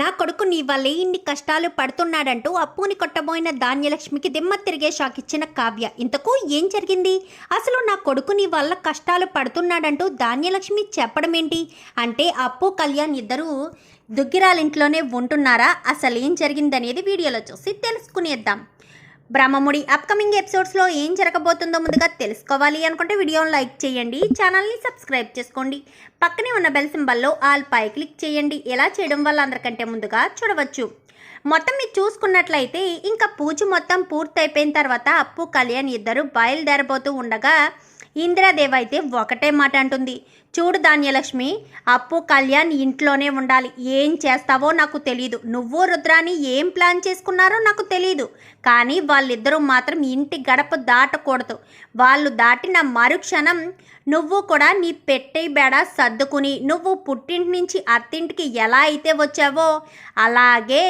నా కొడుకు నీ వల్లే ఇన్ని కష్టాలు పడుతున్నాడంటూ అప్పుని కొట్టబోయిన ధాన్యలక్ష్మికి దిమ్మ తిరిగే షాక్ ఇచ్చిన కావ్య. ఇంతకు ఏం జరిగింది? అసలు నా కొడుకు నీ వల్ల కష్టాలు పడుతున్నాడంటూ ధాన్యలక్ష్మి చెప్పడం ఏంటి అంటే అప్పు కళ్యాణ్ ఇద్దరూ దుగ్గిరాలింట్లోనే ఉంటున్నారా? అసలు ఏం జరిగిందనేది వీడియోలో చూసి తెలుసుకునేద్దాం. బ్రహ్మముడి అప్కమింగ్ ఎపిసోడ్స్లో ఏం జరగబోతుందో ముందుగా తెలుసుకోవాలి అనుకుంటే వీడియోని లైక్ చేయండి ఛానల్ని సబ్స్క్రైబ్ చేసుకోండి. పక్కనే ఉన్న బెల్ సింబల్లో ఆల్ పై క్లిక్ చేయండి. ఎలా చేయడం వల్ల అందరికంటే ముందుగా చూడవచ్చు. మొత్తం మీరు చూసుకున్నట్లయితే ఇంకా పూజ మొత్తం పూర్తయిపోయిన తర్వాత అప్పు కళ్యాణ్ ఇద్దరు బయలుదేరబోతూ ఉండగా ఇందిరాదేవి అయితే ఒకటే మాట అంటుంది. చూడు ధాన్యలక్ష్మి అప్పు కళ్యాణ్ ఇంట్లోనే ఉండాలి. ఏం చేస్తావో నాకు తెలియదు నువ్వు రుద్రాని ఏం ప్లాన్ చేసుకున్నారో నాకు తెలియదు కానీ వాళ్ళిద్దరూ మాత్రం ఇంటి గడప దాటకూడదు. వాళ్ళు దాటిన మరుక్షణం నువ్వు కూడా నీ పెట్టే బేడ సర్దుకుని నువ్వు పుట్టింటి నుంచి అత్తింటికి ఎలా అయితే వచ్చావో అలాగే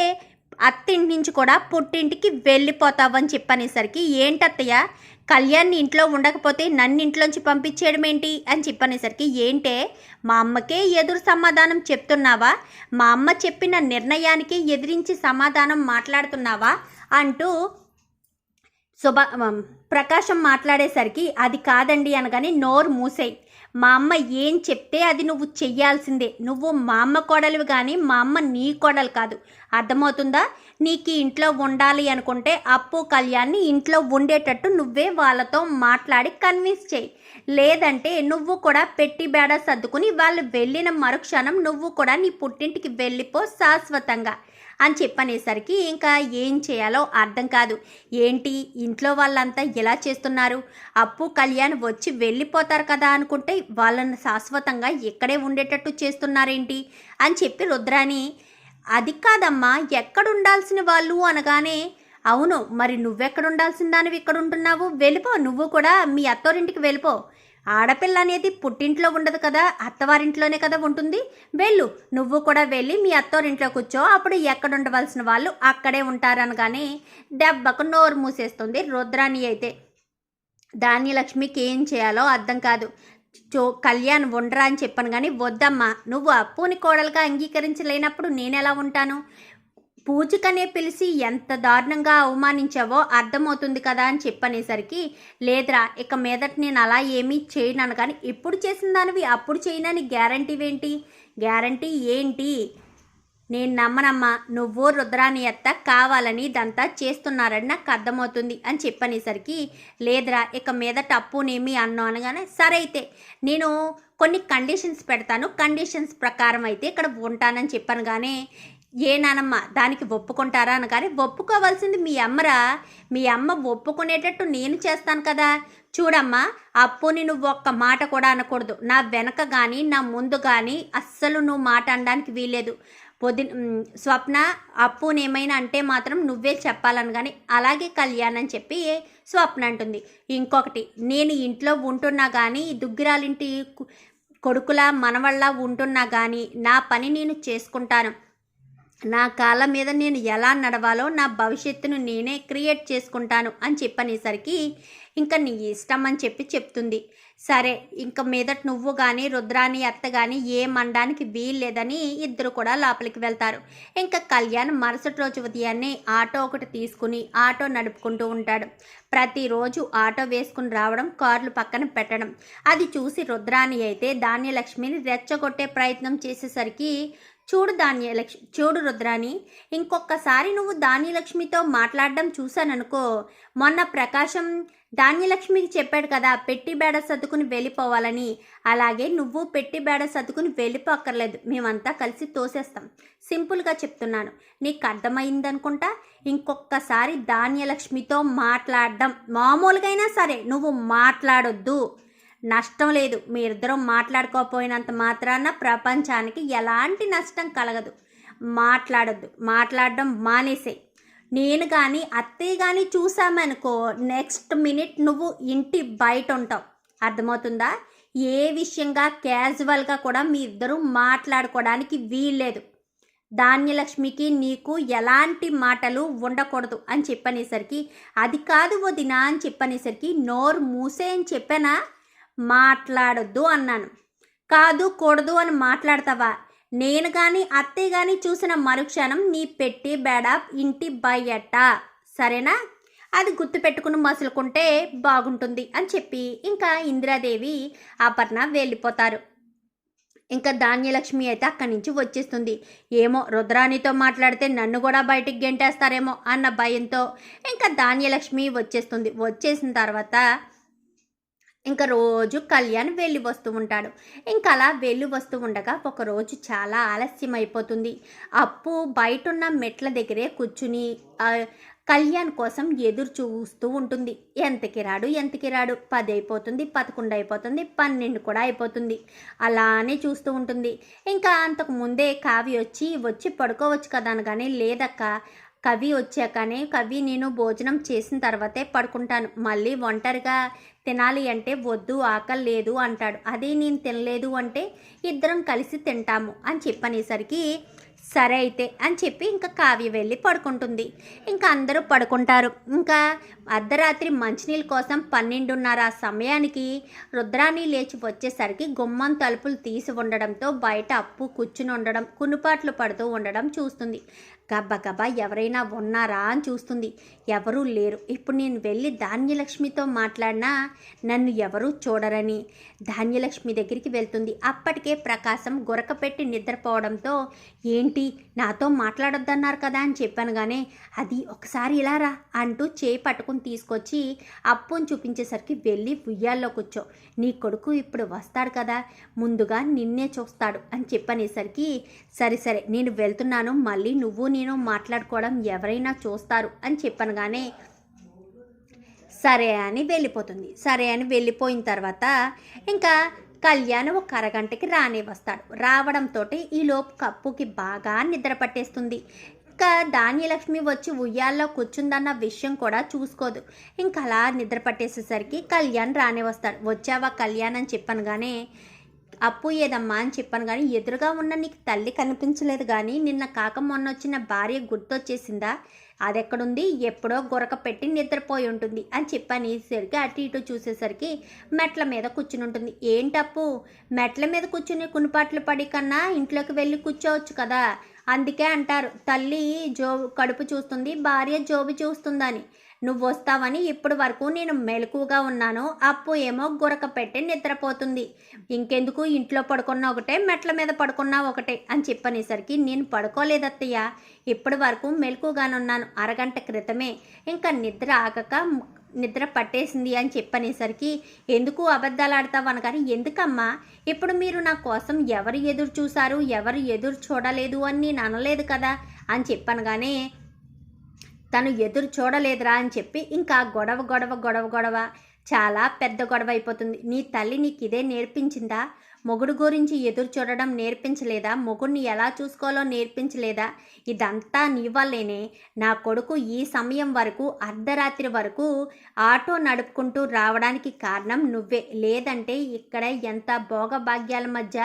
అత్తింటి నుంచి కూడా పుట్టింటికి వెళ్ళిపోతావని చెప్పనేసరికి ఏంటత్తయ్య? కళ్యాణ్ ఇంట్లో ఉండకపోతే నన్ను ఇంట్లోంచి పంపించేయడం ఏంటి అని చెప్పనేసరికి ఏంటే? మా అమ్మకే ఎదురు సమాధానం చెప్తున్నావా? మా అమ్మ చెప్పిన నిర్ణయానికి ఎదిరించి సమాధానం మాట్లాడుతున్నావా? అంటూ శుభ ప్రకాశం మాట్లాడేసరికి అది కాదండి అనగానే నోరు మూసేయి. మా అమ్మ ఏం చెప్తే అది నువ్వు చెయ్యాల్సిందే. నువ్వు మా అమ్మ కోడలివి కానీ మా అమ్మ నీ కోడలు కాదు. అర్థమవుతుందా? నీకు ఇంట్లో ఉండాలి అనుకుంటే అప్పు కళ్యాణ్ని ఇంట్లో ఉండేటట్టు నువ్వే వాళ్ళతో మాట్లాడి కన్విన్స్ చేయి. లేదంటే నువ్వు కూడా పెట్టి బేడ సర్దుకుని వాళ్ళు వెళ్ళిన మరుక్షణం నువ్వు కూడా నీ పుట్టింటికి వెళ్ళిపో శాశ్వతంగా. అని చెప్పనేసరికి ఇంకా ఏం చేయాలో అర్థం కాదు. ఏంటి? ఇంట్లో వాళ్ళంతా ఎలా చేస్తున్నారు? అప్పు కళ్యాణ్ వచ్చి వెళ్ళిపోతారు కదా అనుకుంటే వాళ్ళని శాశ్వతంగా ఇక్కడే ఉండేటట్టు చేస్తున్నారేంటి? అని చెప్పి రుద్రాని అది కాదమ్మా ఎక్కడుండాల్సిన వాళ్ళు అనగానే అవును మరి నువ్వెక్కడుండాల్సిన దానివి ఇక్కడ ఉంటున్నావు వెళ్ళిపో నువ్వు కూడా మీ అత్తోరింటికి వెళ్ళిపో. ఆడపిల్ల అనేది పుట్టింట్లో ఉండదు కదా అత్తవారింట్లోనే కదా ఉంటుంది. వెళ్ళు నువ్వు కూడా వెళ్ళి మీ అత్తవారింట్లో కూర్చో అప్పుడు ఎక్కడ ఉండవలసిన వాళ్ళు అక్కడే ఉంటారనగానే దెబ్బకు నోరు మూసేస్తుంది రుద్రాణి అయితే. ధాన్యలక్ష్మికి ఏం చేయాలో అర్థం కాదు. చో కళ్యాణ్ ఉండరా అని చెప్పాను కానీ వద్దమ్మా నువ్వు అప్పుని కోడలుగా అంగీకరించలేనప్పుడు నేను ఎలా ఉంటాను? పూజకనే పిలిచి ఎంత దారుణంగా అవమానించావో అర్థమవుతుంది కదా అని చెప్పనేసరికి లేదురా ఇక మీదట నేను అలా ఏమీ చేయను కానీ ఇప్పుడు చేసిన దానివి అప్పుడు చేయనని గ్యారంటీ ఏంటి గ్యారంటీ ఏంటి? నేను నమ్మనమ్మా నువ్వు రుద్రాని ఎత్త కావాలని ఇదంతా చేస్తున్నారని నాకు అర్థమవుతుంది అని చెప్పనేసరికి లేదురా ఇక మీద అప్పునేమి అన్నాను అనగానే సరే అయితే నేను కొన్ని కండిషన్స్ పెడతాను. కండిషన్స్ ప్రకారం అయితే ఇక్కడ ఉంటానని చెప్పాను కానీ ఏ నానమ్మ దానికి ఒప్పుకుంటారా అని కానీ ఒప్పుకోవాల్సింది మీ అమ్మరా. మీ అమ్మ ఒప్పుకునేటట్టు నేను చేస్తాను కదా. చూడమ్మా అప్పుని నువ్వు ఒక్క మాట కూడా అనకూడదు. నా వెనక కానీ నా ముందు కానీ అస్సలు నువ్వు మాట అనడానికి వీలేదు పొద్దు స్వప్న అప్పునేమైనా అంటే మాత్రం నువ్వే చెప్పాలని కానీ అలాగే కళ్యాణ్ అని చెప్పి స్వప్న అంటుంది. ఇంకొకటి నేను ఇంట్లో ఉంటున్నా కానీ దుగ్గిరాలింటి కొడుకులా మనవళ్ళ ఉంటున్నా కానీ నా పని నేను చేసుకుంటాను. నా కాళ్ళ మీద నేను ఎలా నడవాలో నా భవిష్యత్తును నేనే క్రియేట్ చేసుకుంటాను అని చెప్పనేసరికి ఇంకా నీ ఇష్టం అని చెప్పి చెప్తుంది. సరే ఇంక మీదట నువ్వు కానీ రుద్రాని అత్త కానీ ఏ మండానికి వీల్లేదని ఇద్దరు కూడా లోపలికి వెళ్తారు. ఇంకా కళ్యాణ్ మరుసటి రోజు ఉదయాన్నే ఆటో ఒకటి తీసుకుని ఆటో నడుపుకుంటూ ఉంటాడు. ప్రతిరోజు ఆటో వేసుకుని రావడం కార్లు పక్కన పెట్టడం. అది చూసి రుద్రాని అయితే ధాన్యలక్ష్మిని రెచ్చగొట్టే ప్రయత్నం చేసేసరికి చూడు ధాన్యలక్ష్మి చూడు రుద్రాని ఇంకొకసారి నువ్వు ధాన్యలక్ష్మితో మాట్లాడడం చూశాననుకో మొన్న ప్రకాశం ధాన్యలక్ష్మికి చెప్పాడు కదా పెట్టి బేడ సర్దుకుని వెళ్ళిపోవాలని. అలాగే నువ్వు పెట్టి బేడ సర్దుకుని వెళ్ళిపోక్కర్లేదు మేమంతా కలిసి తోసేస్తాం. సింపుల్గా చెప్తున్నాను. నీకు అర్థమైందనుకుంటా? ఇంకొకసారి ధాన్యలక్ష్మితో మాట్లాడడం మామూలుగైనా సరే నువ్వు మాట్లాడొద్దు. నష్టం లేదు. మీరిద్దరూ మాట్లాడుకోకపోయినంత మాత్రాన ప్రపంచానికి ఎలాంటి నష్టం కలగదు. మాట్లాడద్దు. మాట్లాడడం మానేసే నేను కానీ అత్తయ్య కానీ చూసామనుకో నెక్స్ట్ మినిట్ నువ్వు ఇంటి బయట ఉంటావు అర్థమవుతుందా? ఏ విషయంగా క్యాజువల్గా కూడా మీ ఇద్దరు మాట్లాడుకోవడానికి వీల్లేదు. ధాన్యలక్ష్మికి నీకు ఎలాంటి మాటలు ఉండకూడదు అని చెప్పనేసరికి అది కాదు వదినా అని చెప్పనేసరికి నోరు మూసే అని చెప్పానా? మాట్లాడొద్దు అన్నాను. కాదు కూడదు అని మాట్లాడతావా? నేను కానీ అత్తయ్య కానీ చూసిన మరుక్షణం నీ పెట్టి బేడ ఇంటి బయట. సరేనా? అది గుర్తుపెట్టుకుని మసులుకుంటే బాగుంటుంది అని చెప్పి ఇంకా ఇందిరాదేవి అపర్ణ వెళ్ళిపోతారు. ఇంకా ధాన్యలక్ష్మి అయితే అక్కడి నుంచి వచ్చేస్తుంది. ఏమో రుద్రాణితో మాట్లాడితే నన్ను కూడా బయటికి గెంటేస్తారేమో అన్న భయంతో ఇంకా ధాన్యలక్ష్మి వచ్చేస్తుంది. వచ్చేసిన తర్వాత ఇంకా రోజు కళ్యాణ్ వెళ్ళి వస్తూ ఉంటాడు. ఇంకా అలా వెళ్ళి వస్తూ ఉండగా ఒకరోజు చాలా ఆలస్యం అయిపోతుంది. అప్పు బయట ఉన్న మెట్ల దగ్గరే కూర్చుని కళ్యాణ్ కోసం ఎదురు చూస్తూ ఉంటుంది. ఎంతకి రాడు ఎంతకి రాడు? పది అయిపోతుంది పదకొండు అయిపోతుంది పన్నెండు కూడా అయిపోతుంది. అలానే చూస్తూ ఉంటుంది. ఇంకా అంతకు ముందే కావి వచ్చి వచ్చి పడుకోవచ్చు కదా అనగానే లేదక్క కవి వచ్చాకనే కవి నేను భోజనం చేసిన తర్వాతే పడుకుంటాను. మళ్ళీ ఒంటరిగా తినాలి అంటే వద్దు ఆకలి లేదు అంటాడు. అదే నేను తినలేదు అంటే ఇద్దరం కలిసి తింటాము అని చెప్పనేసరికి సరే అయితే అని చెప్పి ఇంకా కావ్య వెళ్ళి పడుకుంటుంది. ఇంకా అందరూ పడుకుంటారు. ఇంకా అర్ధరాత్రి మంచినీళ్ళ కోసం పన్నెండున్నర సమయానికి రుద్రాణి లేచి వచ్చేసరికి గుమ్మం తలుపులు తీసి ఉండడంతో బయట అప్పు కూర్చుని ఉండడం కునుపాట్లు పడుతూ ఉండడం చూస్తుంది. గబ్బ ఎవరైనా ఉన్నారా అని చూస్తుంది. ఎవరూ లేరు. ఇప్పుడు నేను వెళ్ళి ధాన్యలక్ష్మితో మాట్లాడినా నన్ను ఎవరూ చూడరని ధాన్యలక్ష్మి దగ్గరికి వెళ్తుంది. అప్పటికే ప్రకాశం గురక పెట్టి నిద్రపోవడంతో ఏంటి నాతో మాట్లాడొద్దన్నారు కదా అని చెప్పాను కానీ అది ఒకసారి ఇలా రా అంటూ చేయి పట్టుకుని తీసుకొచ్చి అప్పుని చూపించేసరికి వెళ్ళి ఉయ్యాల్లో కూర్చో నీ కొడుకు ఇప్పుడు వస్తాడు కదా ముందుగా నిన్నే చూస్తాడు అని చెప్పనేసరికి సరే సరే నేను వెళ్తున్నాను మళ్ళీ నువ్వు నేను మాట్లాడుకోవడం ఎవరైనా చూస్తారు అని చెప్పనగానే సరే అని వెళ్ళిపోతుంది. సరే అని వెళ్ళిపోయిన తర్వాత ఇంకా కళ్యాణ్ ఒక అరగంటకి రానే వస్తాడు. రావడంతో ఈలోపు కప్పుకి బాగా నిద్ర పట్టేస్తుంది. ఇంకా ధాన్యలక్ష్మి వచ్చి ఉయ్యాల్లో కూర్చుందన్న విషయం కూడా చూసుకోదు. ఇంకా అలా నిద్ర పట్టేసేసరికి కళ్యాణ్ రానే వస్తాడు. వచ్చావా కళ్యాణ్ అని చెప్పాను కానీ అప్పు ఏదమ్మా అని చెప్పాను కానీ ఎదురుగా ఉన్న నీకు తల్లి కనిపించలేదు కానీ నిన్న కాక మొన్న వచ్చిన భార్య గుర్తొచ్చేసిందా? అదెక్కడుంది? ఎప్పుడో గొరక పెట్టి నిద్రపోయి ఉంటుంది అని చెప్పనేసరికి అటు ఇటు చూసేసరికి మెట్ల మీద కూర్చుని ఉంటుంది. ఏంటప్పు? మెట్ల మీద కూర్చుని కునిపాట్లు పడి కన్నా ఇంట్లోకి వెళ్ళి కూర్చోవచ్చు కదా. అందుకే అంటారు తల్లి జో కడుపు చూస్తుంది భార్య జోబు చూస్తుందని. నువ్వు వస్తావని ఇప్పటి వరకు నేను మెలకుగా ఉన్నాను అప్పు ఏమో గురక పెట్టి నిద్రపోతుంది. ఇంకెందుకు ఇంట్లో పడుకున్న ఒకటే మెట్ల మీద పడుకున్నా ఒకటే అని చెప్పనేసరికి నేను పడుకోలేదత్తయ్య. ఇప్పటి వరకు మెలకుగానున్నాను అరగంట క్రితమే. ఇంకా నిద్ర ఆగక నిద్ర పట్టేసింది అని చెప్పనేసరికి ఎందుకు అబద్ధాలు ఆడతావు ఎందుకమ్మా ఇప్పుడు మీరు నా కోసం ఎవరు ఎదురు చూశారు ఎవరు ఎదురు చూడలేదు అని నేను అనలేదు కదా అని చెప్పనగానే తను ఎదురు చూడలేదురా అని చెప్పి ఇంకా గొడవ గొడవ గొడవ గొడవ చాలా పెద్ద గొడవ అయిపోతుంది. నీ తల్లి నీకు ఇదే నేర్పించిందా? మొగుడు గురించి ఎదురు చూడడం నేర్పించలేదా? మొగుడిని ఎలా చూసుకోవాలో నేర్పించలేదా? ఇదంతా నీ వల్లేనే. నా కొడుకు ఈ సమయం వరకు అర్ధరాత్రి వరకు ఆటో నడుపుకుంటూ రావడానికి కారణం నువ్వే. లేదంటే ఇక్కడ ఎంత భోగభాగ్యాల మధ్య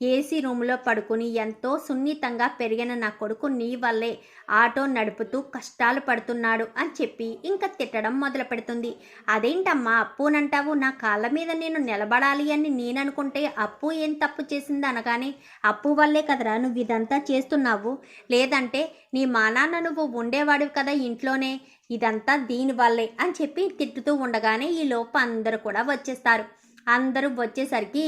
ఏసీ రూమ్లో పడుకుని ఎంతో సున్నితంగా పెరిగిన నా కొడుకు నీ వల్లే ఆటో నడుపుతూ కష్టాలు పడుతున్నాడు అని చెప్పి ఇంకా తిట్టడం మొదలు పెడుతుంది అదేంటమ్మా అప్పునంటావు? నా కాళ్ళ మీద నేను నిలబడాలి అని నేననుకుంటే అప్పు ఏం తప్పు చేసింది అనగానే అప్పు వల్లే కదరా నువ్వు ఇదంతా చేస్తున్నావు? లేదంటే నీ మా నాన్న నువ్వు ఉండేవాడివి కదా ఇంట్లోనే ఇదంతా దీని వల్లే అని చెప్పి తిట్టుతూ ఉండగానే ఈ లోపు అందరూ కూడా వచ్చేస్తారు. అందరూ వచ్చేసరికి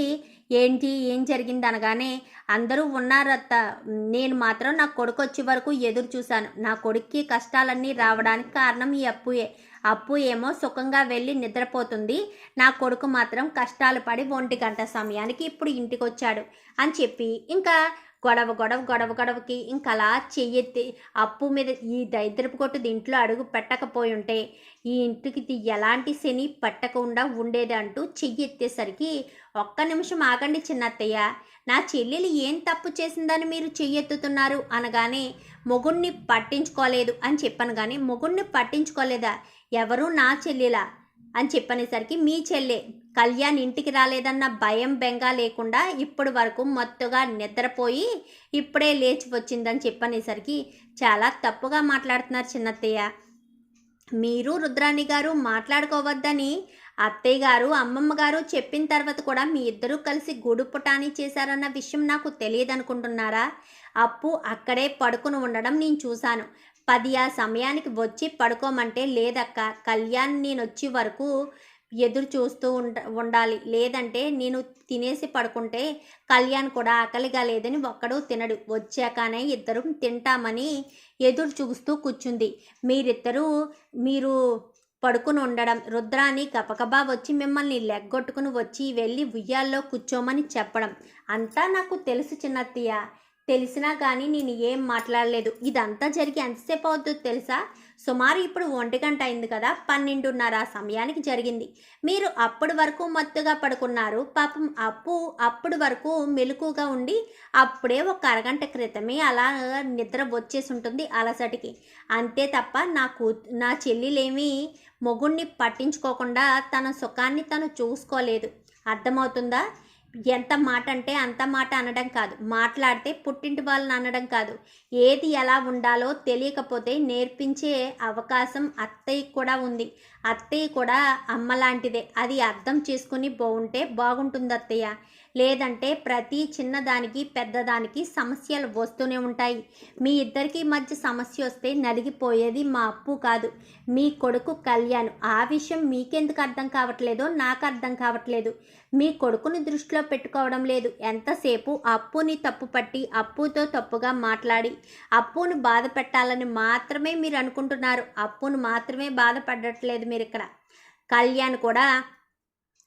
ఏంటి? ఏం జరిగింది? అనగానే అందరూ ఉన్నారత్త. నేను మాత్రం నా కొడుకు వచ్చే వరకు ఎదురు చూశాను. నా కొడుక్కి కష్టాలన్నీ రావడానికి కారణం ఈ అప్పుయే. అప్పు ఏమో సుఖంగా వెళ్ళి నిద్రపోతుంది. నా కొడుకు మాత్రం కష్టాలు పడి ఒంటి గంట సమయానికి ఇప్పుడు ఇంటికి వచ్చాడు అని చెప్పి. ఇంకా గొడవ గొడవ గొడవ గొడవకి ఇంకా అలా చెయ్యెత్తి అప్పు మీద ఈ దరిద్రపు కొట్టు దీంట్లో అడుగు పెట్టకపోయి ఉంటే ఈ ఇంటికి ఇది ఎలాంటి శని పట్టకుండా ఉండేది అంటూ చెయ్యి ఎత్తేసరికి ఒక్క నిమిషం ఆగండి చిన్నత్తయ్య. నా చెల్లెలు ఏం తప్పు చేసిందని మీరు చెయ్యెత్తుతున్నారు అనగానే మొగుణ్ణి పట్టించుకోలేదు అని చెప్పాను కానీ మొగుణ్ణి పట్టించుకోలేదా? ఎవరు నా చెల్లెలా? అని చెప్పనేసరికి మీ చెల్లె కళ్యాణ్ ఇంటికి రాలేదన్న భయం బెంగ లేకుండా ఇప్పటి వరకు మత్తుగా నిద్రపోయి ఇప్పుడే లేచి వచ్చిందని చెప్పనేసరికి చాలా తప్పుగా మాట్లాడుతున్నారు చిన్నత్తయ్య. మీరు రుద్రాణి గారు మాట్లాడుకోవద్దని అత్తయ్య గారు అమ్మమ్మ గారు చెప్పిన తర్వాత కూడా మీ ఇద్దరూ కలిసి గూడు పుటాని చేశారన్న విషయం నాకు తెలియదు అనుకుంటున్నారా అప్పు అక్కడే పడుకుని ఉండడం నేను చూశాను. పది ఆ సమయానికి వచ్చి పడుకోమంటే లేదక్క. కళ్యాణ్ నేను వచ్చే వరకు ఎదురు చూస్తూ ఉండ ఉండాలి. లేదంటే నేను తినేసి పడుకుంటే కళ్యాణ్ కూడా ఆకలిగా లేదని ఒక్కడూ తినడు. వచ్చాకనే ఇద్దరు తింటామని ఎదురు చూస్తూ కూర్చుంది. మీరిద్దరూ మీరు పడుకుని ఉండడం రుద్రాని గబగబా వచ్చి మిమ్మల్ని లెగ్గొట్టుకుని వచ్చి వెళ్ళి ఉయ్యాల్లో కూర్చోమని చెప్పడం. అంతా నాకు తెలుసు చిన్నత్తయ్య. తెలిసినా కానీ నేను ఏం మాట్లాడలేదు. ఇదంతా జరిగి ఎంతసేపు అవుతుందో తెలుసా? సుమారు ఇప్పుడు ఒంటి గంట అయింది కదా పన్నెండున్నర ఆ సమయానికి జరిగింది. మీరు అప్పటి వరకు మత్తుగా పడుకున్నారు. పాపం అప్పు అప్పటి వరకు మెలకుగా ఉండి అప్పుడే ఒక అరగంట క్రితమే అలా నిద్ర వచ్చేసి ఉంటుంది అలసటికి. అంతే తప్ప నా కూ నా చెల్లెలేమీ మొగుణ్ణి పట్టించుకోకుండా తన సుఖాన్ని తను చూసుకోలేదు. అర్థమవుతుందా? ఎంత మాట అంటే అంత మాట అనడం కాదు. మాట్లాడితే పుట్టింటి వాళ్ళని అనడం కాదు. ఏది ఎలా ఉండాలో తెలియకపోతే నేర్పించే అవకాశం అత్తయ్యకి కూడా ఉంది. అత్తయ్య కూడా అమ్మ లాంటిదే. అది అర్థం చేసుకుని బాగుంటే బాగుంటుంది అత్తయ్య లేదంటే ప్రతి చిన్నదానికి పెద్దదానికి సమస్యలు వస్తూనే ఉంటాయి. మీ ఇద్దరికి మధ్య సమస్య వస్తే నలిగిపోయేది మా అప్పు కాదు. మీ కొడుకు కళ్యాణ్. ఆ విషయం మీకెందుకు అర్థం కావట్లేదో నాకు అర్థం కావట్లేదు. మీ కొడుకుని దృష్టిలో పెట్టుకోవడం లేదు. ఎంతసేపు అప్పుని తప్పు పట్టి అప్పుతో తప్పుగా మాట్లాడి అప్పును బాధ పెట్టాలని మాత్రమే మీరు అనుకుంటున్నారు. అప్పును మాత్రమే బాధపడట్లేదు మీరు ఇక్కడ కళ్యాణ్ కూడా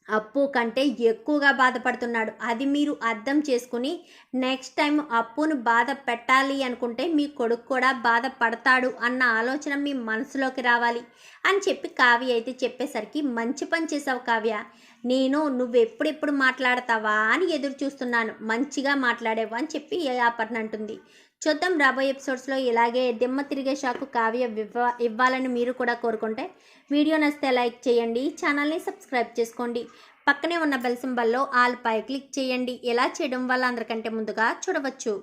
అప్పు కంటే ఎక్కువగా బాధపడుతున్నాడు. అది మీరు అర్థం చేసుకుని నెక్స్ట్ టైం అప్పును బాధ పెట్టాలి అనుకుంటే మీ కొడుకు కూడా బాధపడతాడు అన్న ఆలోచన మీ మనసులోకి రావాలి అని చెప్పి కావ్య అయితే చెప్పేసరికి మంచి పని చేసావు కావ్య. నేను నువ్వు ఎప్పుడెప్పుడు మాట్లాడతావా అని ఎదురు చూస్తున్నాను మంచిగా మాట్లాడేవా అని చెప్పి ఆపర్ణ అంటుంది. చూద్దాం రాబోయే ఎపిసోడ్స్లో ఇలాగే దిమ్మ తిరిగే షాకు కావ్య ఇవ్వ ఇవ్వాలని మీరు కూడా కోరుకుంటే వీడియో నచ్చితే లైక్ చేయండి ఛానల్ని సబ్స్క్రైబ్ చేసుకోండి. పక్కనే ఉన్న బెల్ సింబల్లో ఆల్ పై క్లిక్ చేయండి. ఇలా చేయడం వల్ల అందరికంటే ముందుగా చూడవచ్చు.